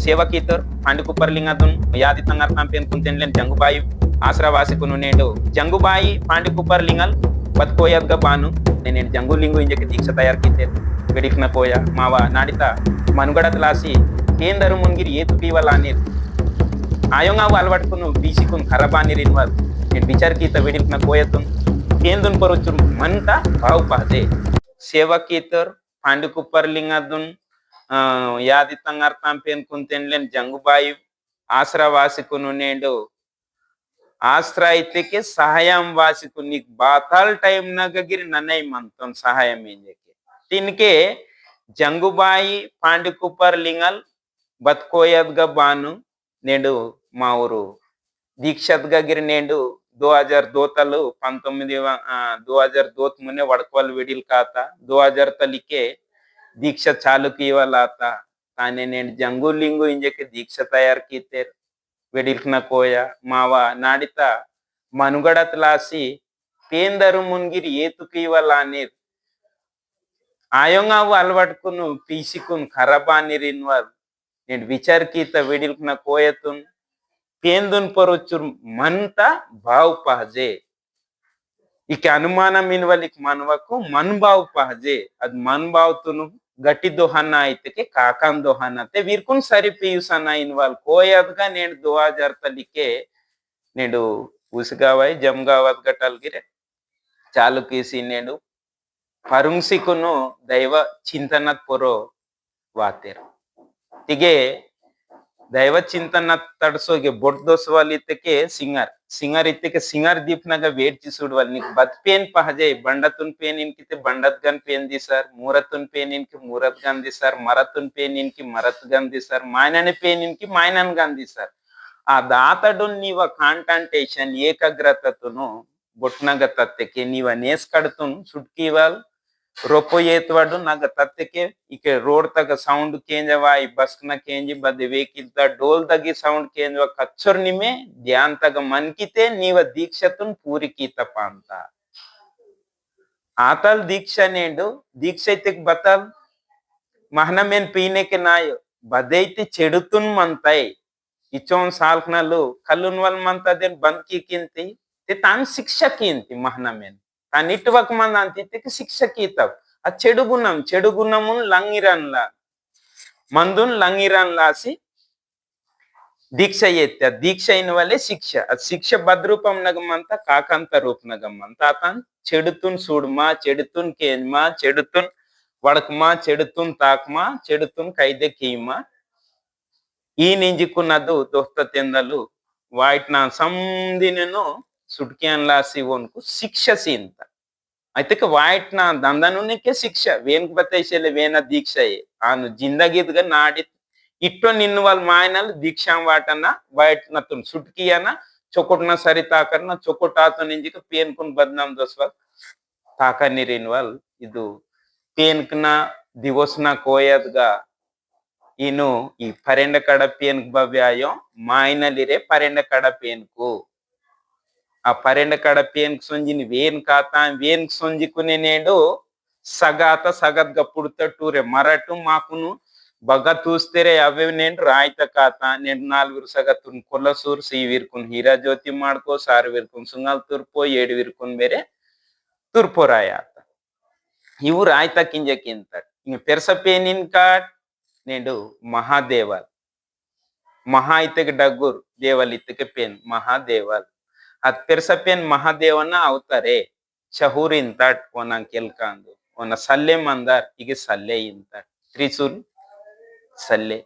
ಸೇವಕೀತರ್ ಪಾಂಡಿಕುಪ್ಪರ್ಲಿಂಗದನ್ ಯಾದಿ ತಂಗಾರ್ ಕಾಂಪೇನ್ ಕುಂತೆನ್ಲೆನ್ ಜಂಗುಬಾಯಿ ಆಶ್ರವಾಸಿಕುನು నేడు జంగుబాయి పాండికుప్పర్ లింగల్ బతుకోయద్గ బాను నేను జంగు లింగు ఇంజకి దీక్ష తయారు కితే వెడికిన పోయ మావ నాడిత మనుగడ క్లాసి కేందరు మున్గిరి ఏతు పీవల నీరు ಆಯೋಂಗಾವು ಅಳವಡ್ಕೊಂಡು ಬೀಸಿಕೊಂಡು ಖರಬಾನಿ ರಿನ್ವಲ್ నేను విచార్ కీత వెడికిన కోయతున్ కేందున్ పరొచ్చు మంట భావు పాదే సేవ కీతర్ పాండికుప్పర్ లింగదున్ యాది తంగార్ తాంపేన్ కుంతెన్లేన్ జంగుబాయి ఆశ్రా వాసికును నేడు. ఆశ్ర అయితేకే సహాయం వాసికు నీకు బాతాల్ టైం నగగిరి నన్నయ్య మంతం సహాయం ఏం చెప్పి దీనికే జంగుబాయి పాండికుపర్ లింగల్ బతుకోయద్గా బాను నేడు మా ఊరు. దీక్షత్ గగిరి నేడు దో హజార్ దోతలు పంతొమ్మిది దో హజార్ దోత్ మునే వడకవల్ విడిల్ కాత దో హజార్ తలికే దీక్ష चालू की वाला था ताने ने जंगू लिंगू इंजेके दीक्षा तयार की तेर वेडिल्कन నాడిత మనుగడ తలాసి పేందరు మున్గిరి ఏతుకీవల నీర్ ఆయంగావు అలవాటుకును పీసికును ఖరాబానిర్ ఇన్వర్ నేను విచారకీత వెడిల్కున కోయతున్ పేందున్ పొరొచ్చు మంత బావు పహజే ఇక అనుమానం ఇన్వలిక్ మనవకు మన్ బావు పహజే అది మన్ బావుతును గట్టి దోహన్న అయితే కాకాన్ దోహన్న అయితే వీరుకున్ సరి పీయుసన్న ఇన్వాల్ కోయద్గా నేను దో హజార్ తలికే నేడు ఉసుగావాయి జమ్గావత్ గట్టల్గిరే చాలు కీసి నేడు ಪರುಂಸಿಕುನು ದೈವ ಚಿಂತನ ಪೊರೋ ವಾತೇರು ಹೀಗೆ ದೈವ ಚಿಂತನ ತಡ್ಸೋಗೆ ಬೊಡ್ ದೋಸವಾಲ್ ಇತ್ತಕ್ಕೆ ಸಿಂಗರ್ ಸಿಂಗರ್ ಇತ್ತಕ್ಕೆ ಸಿಂಗರ್ ದೀಪ್ನಾಗ ವೇಡ್ಚಿ ಸುಡುವಲ್ ನೀಕ್ ಬತ್ ಪೇನ್ ಪಹಜೆ ಬಂಡತುನ್ ಪೇನ್ ಇನ್ಕಿತೆ ಬಂಡತ್ ಗನ್ ಪೇನ್ ದಿ ಸರ್ ಮೂರತುನ್ ಪೇನ್ ಇನ್ಕಿ ಮೂರತ್ ಗನ್ ದಿ ಸರ್ ಮರತುನ್ ಪೇನ್ ಇನ್ಕಿ ಮರತ್ ಗನ್ ದಿ ಸರ್ ಮಾಯನನೆ ಪೇನ್ ಇನ್ಕಿ ಮಾಯನನ್ ಗನ್ ದಿ ಸರ್ ಆ ದಾತಡು ನೀವ ಕಾಂಟಂಟೇಶನ್ ಏಕಾಗ್ರತತುನು ಬೊಟ್ನಾಗ ತತ್ತೆಕ್ಕೆ ನೀವ ನೇಸ್ ಕಡ್ತುನ್ ಸುಟ್ಕಿವಲ್ रोपो येत वाडु नग तत्ते के इके रोड तक साउंड केंजवा इ बस्कन केंजी बदवे किद्दा डोल दगी साउंड केंजवा कच्छरनि में ध्यान तक मन किते नीव दीक्षतुन पूरी की तपांता आतल दीक्षा नेंडु दीक्षैतिक बतल మహనమేన్ పీనేకి నాయ్ బదైతి చెడుతున్ మంతాయ్ ఇచ్చోన్ సాల్కనలు కల్లున్ వల్ మంతదేన్ బంద్కి కింతి తాన్ శిక్ష కింతి మహనమేన్ కానీ ఇటువక మంది అంతికి శిక్ష కీతవ్ ఆ చెడు గుణం. చెడు గుణమున్ లంగిరన్లా మందున్ లంగిరన్ లాసి దీక్ష ఎత్త దీక్ష అయిన వల్లే శిక్ష. అది శిక్ష భద్రూపం నగమంతా కాకంత రూపనగమంత అతను చెడుతున్ చూడుమా చెడుతున్ కేన్మా చెడుతున్ వడకమా చెడుతున్ తాకమా చెడుతున్ కైదే కీమా ఈ నింజుకున్నదు దోస్త తెందలు వాటిన సందినను සුට්කයන්ලා සිවොන්කු ශික්ෂසින්ත. අයිතක වායිට්නා දන්දනුනෙක ශික්ෂ වේන් ප්‍රතේශල වේන දීක්ෂයේ ఆను ජින්දගීතක నాడి ఇట్టు నిన్ను వాళ్ళు మాయనలు దీక్ష వాటన్న బయట నత్తును సుట్కియన చొకొట్న సరి తాకన్న చొక్కటాతో నుంచి పేనుకుని బద్నాం దోస్వ తాకని నిరిన్ వాళ్ళు ఇది పేనుకున్న దివస్న కోయదుగా. ఈను ఈ పరెండ కడ పేనుకు బవ్యాయం మాయనలిరే పరెండ కడ పేనుకు. ಪರೆಂಡ ಕಡ ಪೇನ್ಕ್ ಸೊಂಜಿನಿ ವೇನ್ ಕಾತ ವೇನ್ ಸೊಂಜಿಕುನೆ నేడు సగాత సగద్గా పుడతటూరే మరటు మాకును బగ్గ తూస్తేరే అవే నేను రాయిత కాత నేను నాలుగు సగతున్ కొల్లసూరు సి విరుకున్ హీరా జ్యోతి ಮಾಡ್ಕೋ ಸಾರು ವಿರ್ಕುನ್ ಸುಂಗಾಲ್ ತುರ್ಪೋ ಏಡು ವಿರ್ಕುನ್ ಬೇರೆ ತುರ್ಪೋ ರಾಯಾತ ಇವು ರಾಯ್ತ ಕಿಂಜಕ್ಕಿಂತ ఇంక పెరసపేనిన్ కాట్ నేడు మహాదేవల్ మహా ఇతకి డగ్గుర్ దేవల్ ఇతకి పేన్ మహాదేవల్ ಅದ್ ಪೆರ್ಸಪೇನ್ ಮಹಾದೇವನ ಅವತಾರೆ ಶಹೂರ್ ಇಂತಾಟ್ ಒನ ಕೆಲ್ಕಾಂದು ಒನ ಸಲ್ಲೆ ಮಂದಾರ್ ಈಗ ಸಲ್ಲೆ ಇಂತಾಟ್ ತ್ರಿಸೂಲ್ ಸಲ್ಲೆ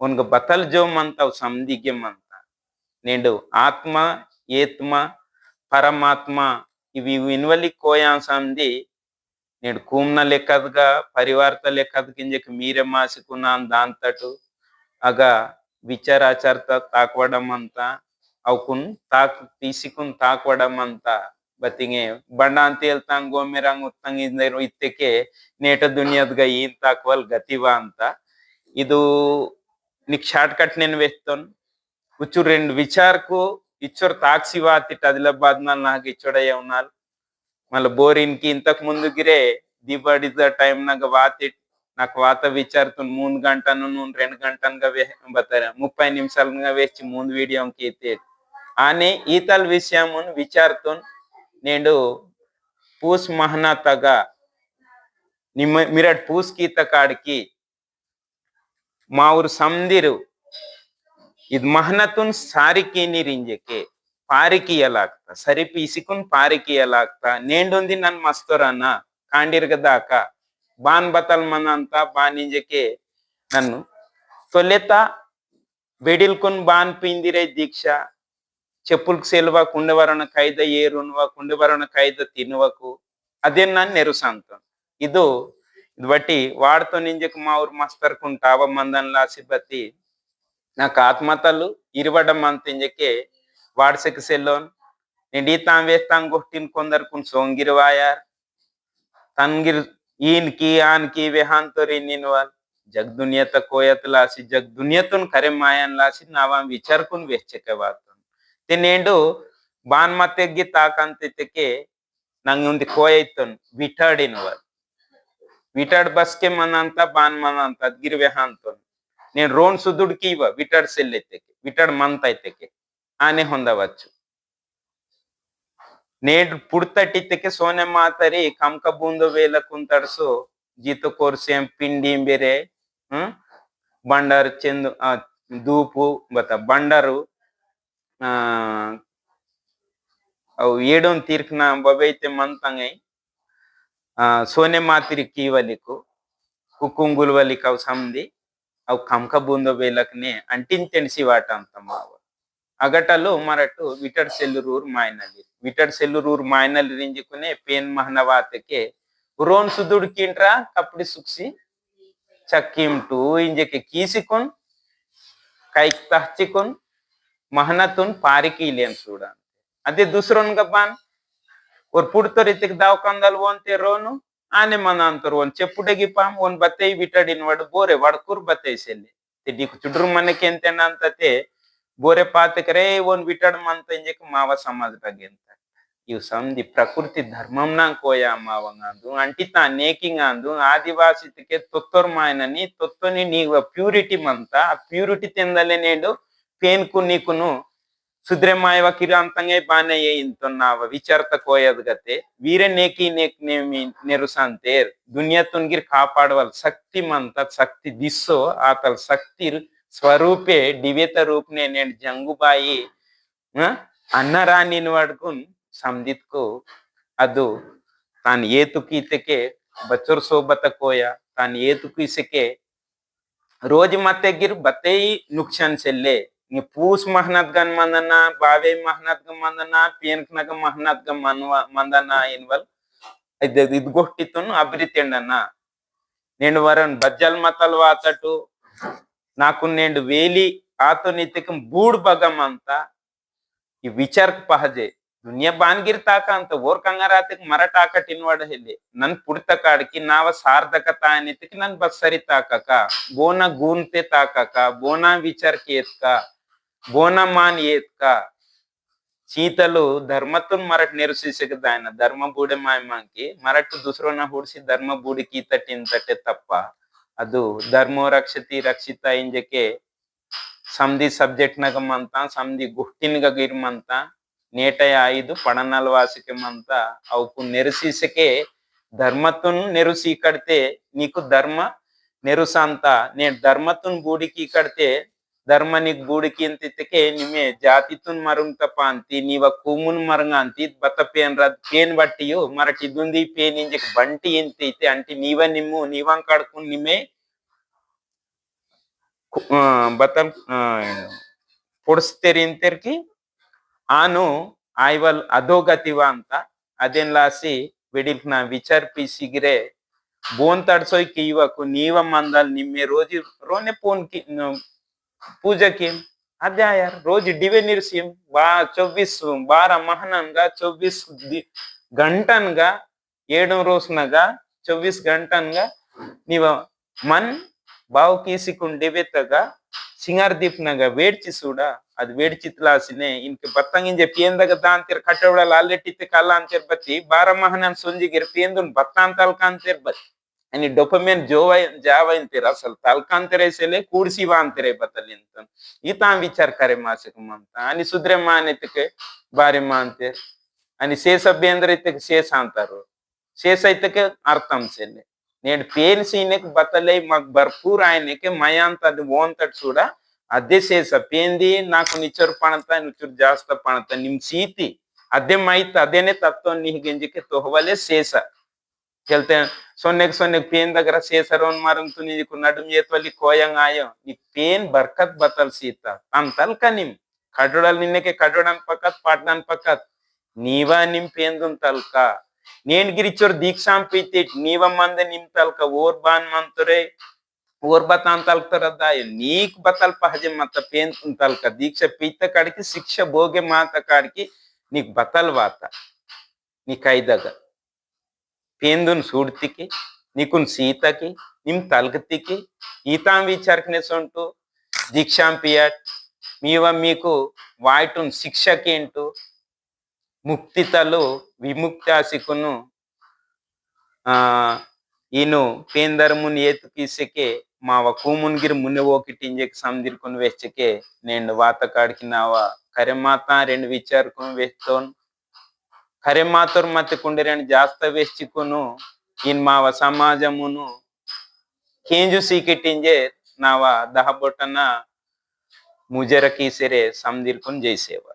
ಒನ್ಗ ಬತಲ್ ಜೋಮ್ ಅಂತ ಅವ್ ಸಮದಿಗೆ ಮಂತ నేడు ఆత్మ ఏత్మ పరమాత్మ ఇవి వినువలి కోయాంసంది నేడు కూమ్న లెక్కదుగా పరివార్త లెక్కదు కింజకి మీరే మాసుకున్నాం దాంతటు అగ విచారాచారత తాకవడం అంతా ಅವಕುನ್ ತಾಕ್ ತೀಸಿಕುನ್ ತಾಕ್ವಡಮ್ ಅಂತ ಬತ್ತಿಗೆ ಬಂಡ ಅಂತ ಹೇಳ್ತಂಗ್ ಗೋಮೆರಂಗ್ ಉತ್ತಂಗ್ ಇಂದರು ಇತ್ತಕ್ಕೆ ನೇಟ ದುನಿಯಾದ್ಗ ಏನ್ ತಾಕ್ವಲ್ ಗತಿವ ಅಂತ ಇದು నీకు షార్ట్ కట్ నేను వేస్తాను కూర్చు రెండు విచారకు ఇచ్చోరు తాక్సి వాతిట్ ఆదిలాబాద్ నాకు ఇచ్చోడయ్య ఉన్నారు మళ్ళీ బోరిన్కి ఇంతకు ముందుకిరే దీపావళి టైం నాక వాతిట్ నాకు వాత విచారుతున్న మూడు గంటను నువ్వు రెండు గంటలుగా వే బతారా ముప్పై నిమిషాలుగా వేసి ముందు వీడియోకి అయితే అని ఈతల విషయమును విచారుతూ నేను పూస్ మహనాతగా ನಿಮ್ಮ ಮಿರಟ್ ಪೂಸ್ಕೀತ ಕಾಡ್ಕಿ ಮಾವ್ರು ಸಂದಿರು ಇದ್ ಮಹನತುನ್ ಸಾರಿಕಿ ನೀರಿಂಜಕ್ಕೆ ಪಾರಿಕಿಯಲಾಗ್ತ ಸರಿಪಿ ಇಸಿಕುನ್ ಪಾರಿಕಿಯಲಾಗ್ತ ನೇಂಡೊಂದಿ ನನ್ ಮಸ್ತರನ್ನ ಕಾಂಡಿರ್ಗದಾಕ ಬಾನ್ ಬತಲ್ ಮನ ಅಂತ ಬಾನಿಂಜಕ್ಕೆ నన్ను తొలెత బెడిల్కొన్ బాన్ పిందిరే దీక్ష చెప్పులకు సెల్వ కుండవరణ ಕಾಯ್ದ ಏರುನ್ವ కుండవరణ ಕಾಯ್ದ తినువకు. అదే ನಾನು ನೆರುಸಾಂತ ಇದು ఇది బట్టి ವಾಡ್ತೋ ನಿಂಜಕ್ మా ఊరు మస్తర్కుంటావ మందన్లా సిబతి నాకు ఆత్మతలు ఇరవడం అంత వాడసకి వాడ్సకి సెల్లోన్. నిండి తాం వేస్తాం గొట్టిన కొందరుకుని సోంగిరివాయార్ తన్గిర్ ఈయనకి ఆయనకి విహాంతో నేను వాళ్ళు జగ్దున్యత కోయత లాసి జగ్దున్యతను కరెం మాయన్ లాసి నావాం విచారకుని వెచ్చకే వాతం. తినేండు ಬಾನ್ಮತ್ತೆಗ್ಗಿ ತಾಕಂತಿದ್ದಕ್ಕೆ ನಂಗೆ ಒಂದು ಕೋಯೈತನ್ విటాడిన వారు విటాడ్ ಬಸ್ಕೆ మనంత ಅಂತ ಬಾನ್ ಮನ నేను రోన్ సుద్దుడికి ఇవ్వ విటాడ్ సెల్ అయితే విటాడ్ మంత్ అయితే ఆనే హొందవచ్చు. నేడు పుడతట్టిత్తెకి సోనే మాతరి కంక బూందు వేల కుంతడుసు జీత కోర్సేం పిండి బెరే బండారు చెందు దూపు బత బండారు ಅವು ಏಡೊಂದು ತೀರ್ಕ್ನ ಬಬೈತೆ ಮಂತಂಗೈ ಆ ಸೋನೆ ಮಾತಿರಿ ಕೀವಲಿಕು ಕುಕ್ಕುಂಗುಲ್ ವಲಿಕ್ ಅವು ಸಂದಿ ಅವು ಕಂಕ ಬೂಂದು ವೇಲಕ್ನೆ ಅಂಟಿನ್ ತೆಣಸಿ ವಾಟ ಅಂತ ಮಾವ ಅಗಟಲು ಮರಟು ವಿಟಡ್ ಸೆಲ್ಲೂರ್ ಮಾಯನಲ್ಲಿ ವಿಟಡ್ ಸೆಲ್ಲೂರ್ ಮಾಯನಲ್ಲಿ ರಿಂಜಿಕುನೆ ಪೇನ್ ಮಹನವಾತಕ್ಕೆ ರೋನ್ ಸುದುಡ್ಕಿಂಟ್ರ ಕಪ್ಪಡಿ ಸುಕ್ಸಿ ಚಕ್ಕಿಂಟು ಇಂಜಕ್ಕೆ ಕೀಸಿಕೊನ್ मेहनतून पार केली आहे सोडा आणि ते दुसरोन गपान और पुडतो रीतिक दावकांदाल ओन ते रोनु आने मनांतर ओन చెప్పుడే గిపాం ఓన్ బత్తై విటడిన వాడు బోరే వాడు కుర్ బత్తై సెల్లి ते డికు చుడ్రు మనకి ఎంతేనంత తే బోరే పాతకరే ఓన్ విటడ్ మంత ఇంజక మావ సమాజ బగెంత ఇవి సంధి ప్రకృతి ధర్మం కోయా మావంగాందు అంటిత నేకింగాందు ఆదివాసితికే తొత్తొర్మాయనని తొత్తొని నీ ప్యూరిటీ మంత ఆ ప్యూరిటీ తిందలే నేడు पेन को नीक सुद्रमा किरा बानेव विचरत को वीर ने दुनिया तुंगीर कापाड़वल शक्ति मंत शक्ति दिशो आत शक्ति स्वरूप डिवेत रूप ने जंगुबाई अन्नरा संदित को। अद, तान ये बच्चर शोभत कोया, तान ये रोज मत गिर बत नुक्सान से இங்க பூஸ் மஹ்னாத்கான் மந்தனா பாவே மஹ்னாத்கா மந்தனா பேன்க்னக மஹ்னாத்கா மನ್ವ ಮಂದನ ಎನ್ವಲ್ ಇದು ಇದು ಗೊಷ್ಟಿತ್ತನು ಅಭಿರಿತಿಂಡನ್ನ నేను వరన్ బజ్జల్ మతల్ వాతటు నాకు నేను వేలి ఆతో నితికం బూడ్ భగం అంతా ఈ విచార్క్ పహజే ದುನಿಯಾ ಬಾನ್ಗಿರ್ ತಾಕ ಅಂತ ಓರ್ ಕಂಗಾರಾತಿಕ್ ಮರ ತಾಕ ಟಿನ್ವಾಡ ಹೇಳಿ ನನ್ ಪುಡ್ತ ಕಾಡ್ಕಿ ನಾವ ಸಾರ್ಥಕ ತಾನಿತಿಕ್ ನನ್ ಬಸ್ ಸರಿ ತಾಕಕ ಬೋನ ಗೂನ್ತೆ ತಾಕಕ ಬೋನ ವಿಚಾರಕ್ಕೆ ಎತ್ಕ ಬೋನ ಮಾನ್ ಏತ್ಕ ಚೀತಲು ಧರ್ಮತ್ತನ್ ಮರಟ್ ನೆರಸಿಸಕದಾಯನ ಧರ್ಮ ಬೂಡೆ ಮಾಯಮಾಂಕಿ ಮರಟ್ ದುಸರೋನ ಹುಡ್ಸಿ ಧರ್ಮ ಬೂಡಿಕಿ ತಟ್ಟಿನ ತಟ್ಟೆ ತಪ್ಪ ಅದು ಧರ್ಮೋ ರಕ್ಷತಿ ರಕ್ಷಿತ ಇಂಜಕ್ಕೆ ಸಮದಿ ಸಬ್ಜೆಕ್ಟ್ ನಗಮಂತ ಸಮದಿ ಗುಟ್ಟಿನ್ಗ ಗಿರ್ಮಂತ ನೇಟಯ ಐದು ಪಡನಲ್ ವಾಸಿಕಮಂತ ಅವಕು ನೆರಸಿಸಕೆ ಧರ್ಮತುನ್ ನೆರುಸಿ ಕಡ್ತೆ నీకు ధర్మ ನೆರುಸ ಅಂತ ನೇ ಧರ್ಮತುನ್ ಬೂಡಿಕಿ ಕಡ್ತೆ ಧರ್ಮನಿಗೂಡಕಿಂತಿತಕ್ಕೆ ನಿಮೆ ಜಾತಿತುನ್ ಮರುಂಗ್ ತಪ ಅಂತಿ ನೀವ ಕೂಮುನ್ ಮರಂಗ ಅಂತಿ ಬತ್ತ ಪೇನ್ ರದ್ ಪೇನ್ ಬಟ್ಟಿಯು ಮರಟಿ ದುಂದಿ ಪೇನ್ ಇಂಜಕ್ ಬಂಟಿ ಇಂತೈತೆ ಅಂಟಿ ನೀವ ನಿಮ್ಮು ನೀವಂಗ್ ಕಡ್ಕೊಂಡ್ ನಿಮೆ ಬತ್ತ ಪುಡಿಸ್ತೀರಿ ಅಂತಿರ್ಕಿ ಆನು ಆಯ್ವಲ್ ಅಧೋಗತಿವ ಅಂತ ಅದೆನ್ಲಾಸಿ ವಿಡಿಲ್ಕ್ ನಾ ವಿಚಾರ್ಪಿಸಿಗಿರೆ ಬೋನ್ ತಡ್ಸೋಯ್ಕೆ ಇವಕ್ಕು ನೀವ ಮಂದಲ್ ನಿಮ್ಮೆ ರೋಜಿ ರೋನೆ ಪೋನ್ ಕಿ પૂજકીમ આદ્યાયર રોજ ડિવેનિર્સિમ బా చొవ్విస్ బార మహనంగా చొవ్విస్ గంటన్గా ఏడవ రోజునగా చొవ్విస్ గంటన్గా నీవ మన్ బావుకీసికుండేవేతగా సింగార్దీప్నగా వేడ్చి చూడ అది వేడ్చిత్లాసినే ఇంక బత్తంగింజ పేందగ దాంతేర్ కట్టవడాలు అల్లెట్టితే కళ్ళ అంతేర్ బత్తి బార మహనం సొంజిగిరి పేందున్ బత్తాంతాలకు అంతేర్ బత్తి అని డొపమెన్ జోవై జావైంతిర అసలు తల్కాంతరే సెలే కూడిసివాంతరే బతలింత ఈతాం విచార కరే మాసిక మంత అని సుద్రే మానితకే బారి మాంతే అని శేషభ్యేంద్ర ఇతక శేషాంతరు శేష ఇతక అర్థం సెలే నేడు పేన్ సీనకు బతలై మాకు భర్పూర్ ఆయనకి మయాంత అది ఓంతటి చూడ అదే శేష పేంది నాకు నిచ్చరు పణత నిచ్చరు జాస్త పణత నిమ్ సీతి అదే మైత అదేనే తత్వం నిహిగింజకి తోహవలే శేష ಶೇಷ చెల్తే సొన్నెకి సొన్నెకి పేన్ దగ్గర చేసరోన్ మరంతు నీకు నడుము చేతువల్లి కోయంగా ఆయం నీ పేన్ బర్కత్ బతల్ సీత అంతల్ కనిం కడడల్ నిన్నకే కడడన్ పక్కత్ పాటన్ పక్కత్ నీవా నిం పేందున్ తల్క నేను గిరిచోర్ దీక్షాం పీతి నీవ మంద నిం తల్క ఓర్ బాన్ మంతురే ఓర్ బతాన్ తల్కరదాయ నీక్ బతల్ పహజೆ మత పేంతున్ తల్క దీక్ష పీత కాడికి శిక్ష భోగే మాత కాడికి నీకు బతల్ వాత నీ కైదగ ಪೇಂದುನ್ సూడ్తికి నికున్ సీతకి ನಿಮ್ తల్గతికి ಈತಾಂ ವಿಚಾರಕನೆ దీక్షాం పియట్ మీవ మీకు వాయిటున్ శిక్షకి శిక్షకేంటు ముక్తితలు విముక్తాసికును ఈను పేందరమున్ ఏతు కీసకే మావ కూమున్గిరి ఓకిటి ఇంజకి సందిరుకుని వెచ్చకే నేను వాతకాడికి నావా కరెమాత రెండు విచారకుని వేస్తోను ಕರೆಮಾತುರ್ ಮತ್ತೆ ಕುಂಡಿರೇಣ್ ಜಾಸ್ತವೆಚ್ಚಿಕುನು ಇನ್ ಮಾವ ಸಮಾಜಮುನು ಕೇಂಜು ಸೀಕಿಟ್ಟಿಂಜೆ ನಾವ ದಹ ಬೊಟ್ಟನ ಮುಜರ ಕೀಸೆರೆ ಸಮದಿರ್ಕುನ್ ಜೈಸೇವ